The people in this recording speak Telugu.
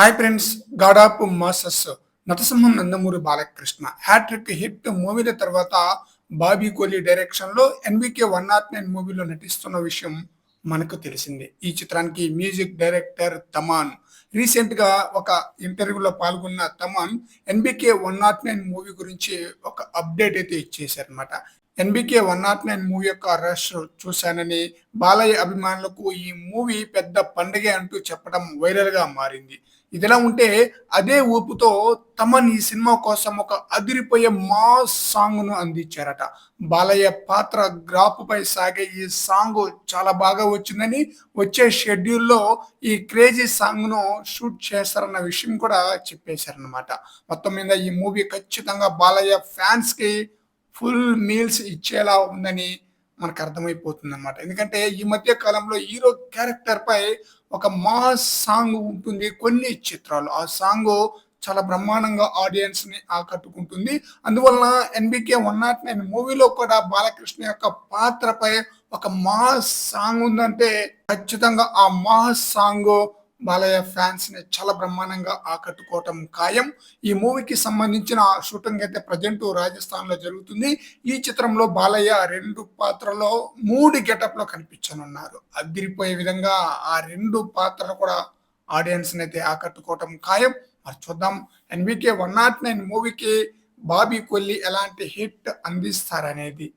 Hi friends god of masses నటసింహం Nandamuri Balakrishna. Hat trick hit మూవీల తర్వాత బాబీ కోహ్లీ డైరెక్షన్లో ఎన్బికే వన్ నాట్ నైన్ మూవీలో నటిస్తున్న విషయం మనకు తెలిసిందే. ఈ చిత్రానికి మ్యూజిక్ డైరెక్టర్ తమాన్. రీసెంట్గా ఒక ఇంటర్వ్యూలో పాల్గొన్న Thaman NBK one not nine movie గురించి ఒక అప్డేట్ అయితే ఇచ్చేసారనమాట NBK one not nine movie యొక్క రష్ చూశానని బాలయ్య అభిమానులకు ఈ మూవీ పెద్ద పండగే అంటూ చెప్పడం వైరల్గా మారింది. ఇదిలా ఉంటే అదే ఊపుతో తమన్ ఈ సినిమా కోసం ఒక అదిరిపోయే మాస్ సాంగ్ను అందించారట. బాలయ్య పాత్ర గ్రాఫ్ పై సాగే ఈ సాంగ్ చాలా బాగా వచ్చిందని వచ్చే షెడ్యూల్లో ఈ క్రేజీ సాంగ్ను షూట్ చేస్తారన్న విషయం కూడా చెప్పేశారనమాట మొత్తం మీద ఈ మూవీ ఖచ్చితంగా బాలయ్య ఫ్యాన్స్కి ఫుల్ మీల్స్ ఇచ్చేలా ఉందని మనకు అర్థమైపోతుంది అనమాట ఎందుకంటే ఈ మధ్య కాలంలో హీరో క్యారెక్టర్ పై ఒక మాస్ సాంగ్ ఉంటుంది కొన్ని చిత్రాలు. ఆ సాంగ్ చాలా బ్రహ్మాండంగా ఆడియన్స్ని ఆకట్టుకుంటుంది. అందువలన ఎన్బికే వన్ నాట్ నైన్ మూవీలో కూడా బాలకృష్ణ యొక్క పాత్రపై ఒక మాస్ సాంగ్ ఉందంటే ఖచ్చితంగా ఆ మాస్ సాంగ్ బాలయ్య ఫ్యాన్స్ని చాలా బ్రహ్మాండంగా ఆకట్టుకోవటం ఖాయం. ఈ మూవీకి సంబంధించిన షూటింగ్ అయితే ప్రజెంట్ రాజస్థాన్లో జరుగుతుంది. ఈ చిత్రంలో బాలయ్య రెండు పాత్రలో మూడు గెటప్లో కనిపించనున్నారు. అదిరిపోయే విధంగా ఆ రెండు పాత్రలు కూడా ఆడియన్స్ అయితే ఆకట్టుకోవటం ఖాయం. మరి చూద్దాం. ఎన్వికే వన్ నాట్ నైన్ మూవీకి బాబీ కొల్లి ఎలాంటి హిట్ అందిస్తారనేది.